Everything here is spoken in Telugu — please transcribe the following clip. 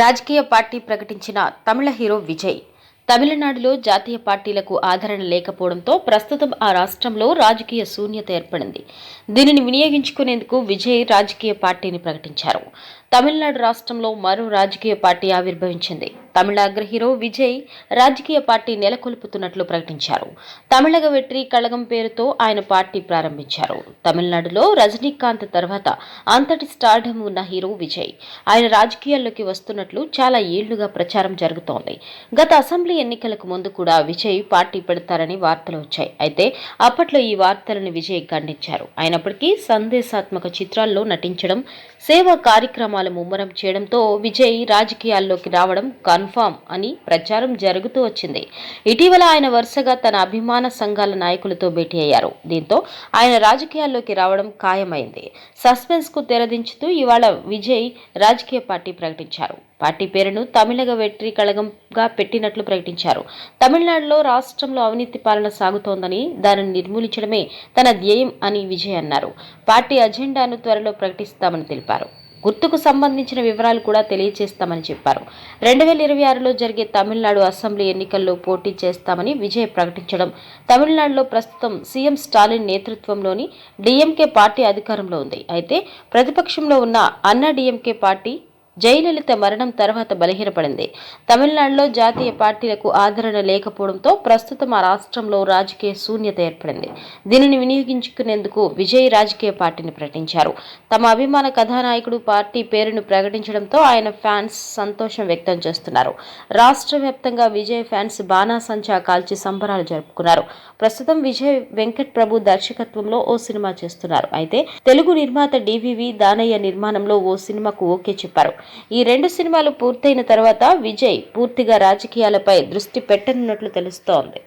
రాజకీయ పార్టీ ప్రకటించిన తమిళ హీరో విజయ్. తమిళనాడులో జాతీయ పార్టీలకు ఆదరణ లేకపోవడంతో ప్రస్తుతం ఆ రాష్ట్రంలో రాజకీయ శూన్యత ఏర్పడింది. దీనిని వినియోగించుకునేందుకు విజయ్ రాజకీయ పార్టీని ప్రకటించారు. తమిళనాడు రాష్ట్రంలో మరో రాజకీయ పార్టీ ఆవిర్భవించింది. తమిళ అగ్ర హీరో విజయ్ రాజకీయ పార్టీ నెలకొల్పుతున్నట్లు ప్రకటించారు. తమిళగ వెట్రి కళగం పేరుతో ఆయన పార్టీ ప్రారంభించారు. తమిళనాడులో రజనీకాంత్ తర్వాత అంతటి స్టార్డమ్ ఉన్న హీరో విజయ్. ఆయన రాజకీయాల్లోకి వస్తున్నట్లు చాలా ఏళ్ళుగా ప్రచారం జరుగుతోంది. గత అసెంబ్లీ ఎన్నికలకు ముందు కూడా విజయ్ పార్టీ పెడతారని వార్తలు వచ్చాయి. అయితే అప్పట్లో ఈ వార్తలను విజయ్ ఖండించారు. అయినప్పటికీ సందేశాత్మక చిత్రాల్లో నటించడం సేవా కార్యక్రమాలు ముమ్మరం చేయడంతో విజయ్ రాజకీయాల్లోకి రావడం కన్ఫామ్ అని ప్రచారం జరుగుతూ వచ్చింది. ఇటీవల ఆయన వరుసగా తన అభిమాన సంఘాల నాయకులతో భేటీ అయ్యారు. దీంతో ఆయన రాజకీయాల్లోకి రావడం ఖాయమైంది. సస్పెన్స్కు తెరదించుతూ ఇవాళ విజయ్ రాజకీయ పార్టీ ప్రకటించారు. పార్టీ పేరును తమిళగ వెట్రి కళగంగా పెట్టినట్లు ప్రకటించారు. తమిళనాడులో రాష్ట్రంలో అవినీతి పాలన సాగుతోందని దానిని నిర్మూలించడమే తన ధ్యేయం అని విజయ్ అన్నారు. పార్టీ అజెండాను త్వరలో ప్రకటిస్తామని తెలిపారు. గుర్తుకు సంబంధించిన వివరాలు కూడా తెలియజేస్తామని చెప్పారు. రెండు వేల ఇరవై ఆరులో జరిగే తమిళనాడు అసెంబ్లీ ఎన్నికల్లో పోటీ చేస్తామని విజయ్ ప్రకటించడం తమిళనాడులో ప్రస్తుతం సీఎం స్టాలిన్ నేతృత్వంలోని డీఎంకే పార్టీ అధికారంలో ఉంది. అయితే ప్రతిపక్షంలో ఉన్న అన్నా డీఎంకే పార్టీ జయలలిత మరణం తర్వాత బలహీనపడింది. తమిళనాడులో జాతీయ పార్టీలకు ఆదరణ లేకపోవడంతో ప్రస్తుతం ఆ రాష్ట్రంలో రాజకీయ శూన్యత ఏర్పడింది. దీనిని వినియోగించుకునేందుకు విజయ్ రాజకీయ పార్టీని ప్రకటించారు. తమ అభిమాన కథానాయకుడు పార్టీ పేరును ప్రకటించడంతో ఆయన ఫ్యాన్స్ సంతోషం వ్యక్తం చేస్తున్నారు. రాష్ట్ర వ్యాప్తంగా విజయ్ ఫ్యాన్స్ బాణాసంచా కాల్చి సంబరాలు జరుపుకున్నారు. ప్రస్తుతం విజయ్ వెంకట్ ప్రభు దర్శకత్వంలో ఓ సినిమా చేస్తున్నారు. అయితే తెలుగు నిర్మాత డివివి దానయ్య నిర్మాణంలో ఓ సినిమాకు ఓకే చెప్పారు. ఈ రెండు సినిమాలు పూర్తయిన తర్వాత విజయ్ పూర్తిగా రాజకీయాలపై దృష్టి పెట్టనున్నట్లు తెలుస్తోంది.